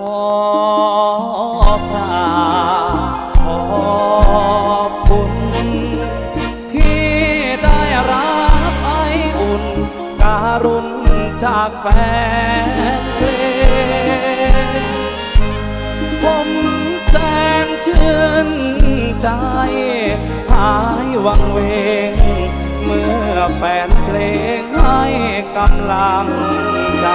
อกราบขอบคุณ ที่ได้รับไออุ่น การุณจากแฟนเพลงผมแสนชื่นใจหายวังเวง เมื่อแฟนเพลงให้กำลังใจ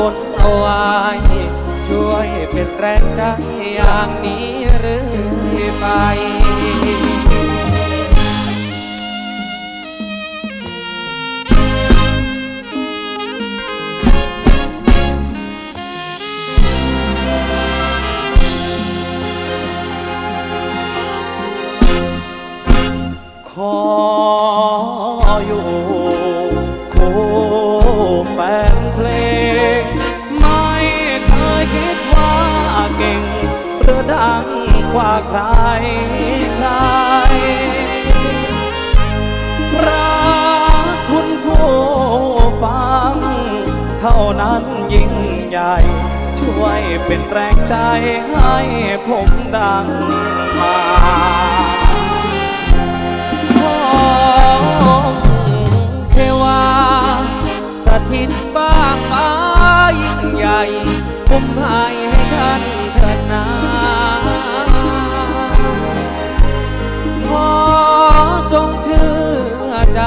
ำคำพูดเอาไว้ ช่วยเป็นแรงใจอย่างนี้เรื่อไปขออยู่ กว่าใครใครพระคุณผู้ฟัง เท่านั้นยิ่งใหญ่ ช่วยเป็นแรงใจให้ผมดังมาของเทวา สถิตฟ้าฟ้ายิ่งใหญ่คุ้มห้ท่ เชื่อใจ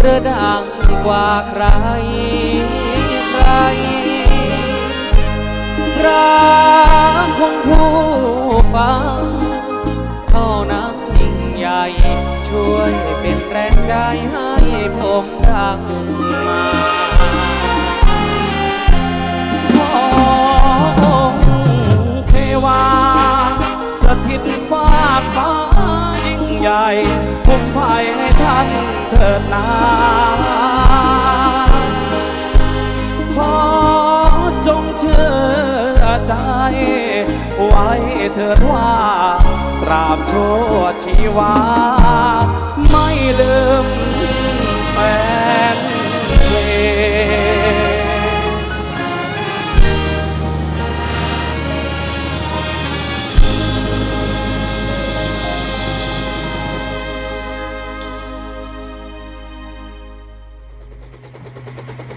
หรือดังกว่าใครใครรักของผู้ฟังเท่านั้นยิ่งใหญ่ ช่วยเป็นแรงใจให้ผมดังมาขอองค์เทวา สถิตฟ้าฟ้ายิ่งใหญ่ คุ้มภัยให้ท่านเถิดนาขอจงเชื่อใจ ไว้เถิดว่าตราบชั่วชีวา ไม่ลืม